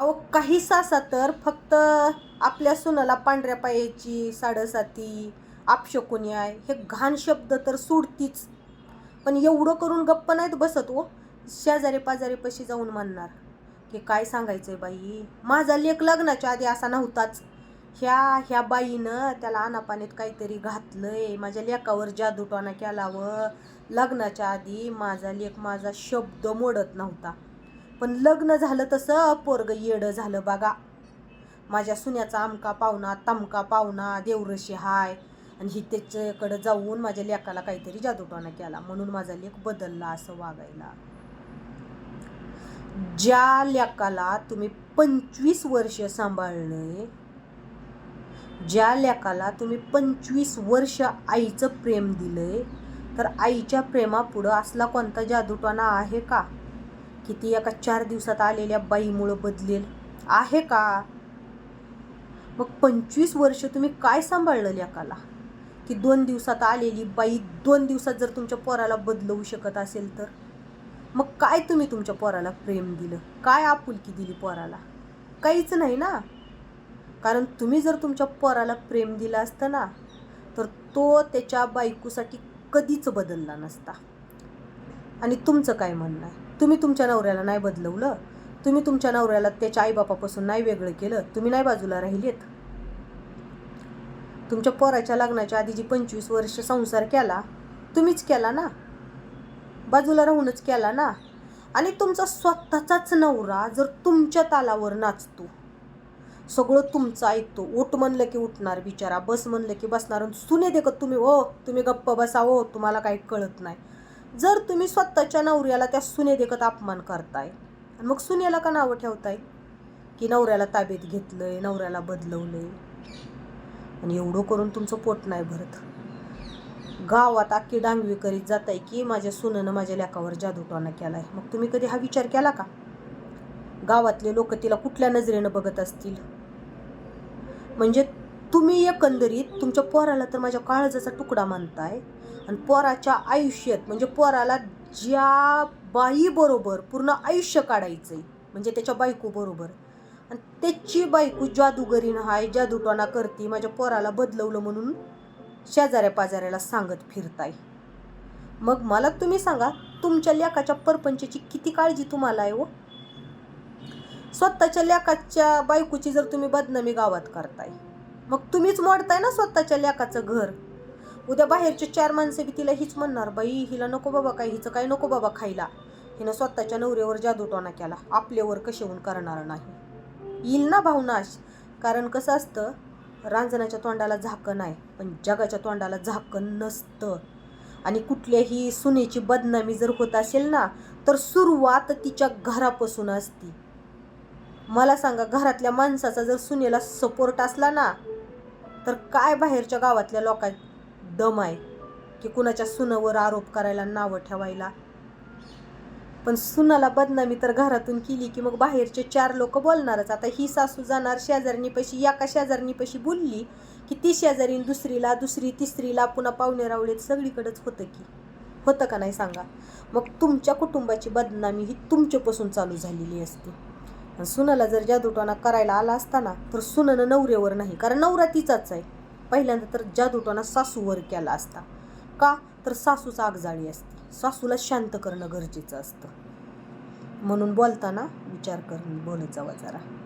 अहो काही सासा तर फक्त आपल्या सुनाला पांढऱ्या पायाची साडेसाती आपशकुनी आहे हे घाण शब्द तर सोडतीच. पण एवढं करून गप्प नाहीत बसत हो शेजारी पाजारी पशी जाऊन म्हणणार. की काय सांगायचंय बाई? माझा लेख लग्नाच्या आधी असा नव्हताच. ह्या ह्या बाईनं त्याला अनापानीत काहीतरी घातलंय माझ्या लेखावर जादूटोना केला व लग्नाच्या आधी माझा लेख माझा शब्द मोडत नव्हता. पण लग्न झालं तसं पोरग येडं झालं बघा. माझ्या सुन्याचा आमका पाहुणा तमका पाहुणा देवरशी हाय. आणि ही त्याच्याकडं जाऊन माझ्या लेकाला काहीतरी जादूटोना केला. म्हणून माझा लेख बदलला असं वागायला. ज्या लेकाला तुम्ही पंचवीस वर्ष सांभाळणे ज्या लेकाला तुम्ही पंचवीस वर्ष आईचं प्रेम दिलंय तर आईच्या प्रेमापुढं असला कोणता जादूटोना आहे का? की ती एका चार दिवसात आलेल्या बाईमुळं बदलेल? आहे का? मग पंचवीस वर्ष तुम्ही काय सांभाळलं लेकाला? की दोन दिवसात आलेली बाई दोन दिवसात जर तुमच्या पोराला बदलवू शकत असेल तर? मग काय तुम्ही तुमच्या पोराला प्रेम दिलं? काय आपुलकी दिली पोराला? काहीच नाही ना? कारण तुम्ही जर तुमच्या पोराला प्रेम दिलं असतं ना तर तो त्याच्या बायकोसाठी कधीच बदलला नसता. आणि तुमचं काय म्हणणं आहे? तुम्ही तुमच्या नवऱ्याला नाही बदलवलं. तुम्ही तुमच्या नवऱ्याला त्याच्या आईबापापासून नाही वेगळं केलं. तुम्ही नाही बाजूला राहिलेत. तुमच्या पोराच्या लग्नाच्या आधी जी पंचवीस वर्ष संसार केला तुम्हीच केला ना? बाजूला राहूनच केला ना? आणि तुमचा स्वतःचाच नवरा जर तुमच्या तालावर नाचतो सगळं तुमचं ऐकतो. उठ म्हणलं की उठणार बिचारा बस म्हणलं की बसणार. सुने देखत तुम्ही ओ तुम्ही गप्प बसा हो तुम्हाला काही कळत नाही. जर तुम्ही स्वतःच्या नवऱ्याला त्या सुने देखत अपमान करताय आणि मग सुनेला का नावं ठेवताय? की नवऱ्याला ताब्यात घेतलंय नवऱ्याला बदलवलंय. आणि एवढं करून तुमचं पोट नाही भरत. गावात अख्खी डांगवी करीत जाताय की माझ्या सुनेनं माझ्या लेकावर जादूटोना केलाय. मग तुम्ही कधी हा विचार केला का? गावातले लोक तिला कुठल्या नजरेनं बघत असतील? म्हणजे तुम्ही एकंदरीत तुमच्या पोराला तर माझ्या काळजाचा तुकडा मानताय. आणि पोराच्या आयुष्यात म्हणजे पोराला ज्या बाईबरोबर पूर्ण आयुष्य काढायचं आहे म्हणजे त्याच्या बायकोबरोबर. आणि त्याची बायको जादूगरीन हाय जादूटोना करते माझ्या पोराला बदलवलं म्हणून शेजाऱ्या पाजाऱ्याला सांगत फिरताय. मग मला तुम्ही सांगा तुमच्या लेकाच्या परपंचाची किती काळजी तुम्हाला आहे हो? स्वतःच्या लेकाच्या बायकोची जर तुम्ही बदनामी गावात करताय मग तुम्हीच मोडताय ना स्वतःच्या लेकाचं घर? उद्या बाहेरचे चार माणसं बी तिला हीच म्हणणार बाई हिला नको बाबा काय हिचं काय नको बाबा खायला. हिनं स्वतःच्या नवऱ्यावर जादूटोना केला आपल्यावर कशाहून करणार नाही. येईल ना भावनाश? कारण कसं असतं रांजणाच्या तोंडाला झाकण आहे पण जगाच्या तोंडाला झाकण नसतं. आणि कुठल्याही सुनेची बदनामी जर होत असेल ना तर सुरुवात तिच्या घरापासून असती. मला सांगा घरातल्या माणसाचा जर सुनेला सपोर्ट असला ना तर काय बाहेरच्या गावातल्या लोकां दम आहे की कुणाच्या सुनावर आरोप करायला नावं ठेवायला. पण सुनाला बदनामी तर घरातून केली की मग बाहेरचे चार लोक बोलणारच. आता ही सासू जाणार शेजारणीपाशी एका शेजारणीपाशी बोलली की ती शेजारीन दुसरीला दुसरी तिसरीला पुन्हा पाहुणे रावळेत सगळीकडेच होतं की. होतं का नाही सांगा? मग तुमच्या कुटुंबाची बदनामी ही तुमच्यापासून चालू झालेली असते. आणि सुनाला जर जादूटोना करायला आला असताना तर सुनानं नवऱ्यावर नाही कारण नवरा तिचाच आहे. पहिल्यांदा तर जादूटोना सासूवर केला असता. का? तर सासूचा आगजाळी असते. सासूला शांत करणं गरजेचं असतं. म्हणून बोलताना विचार करून बोलत जावा जरा.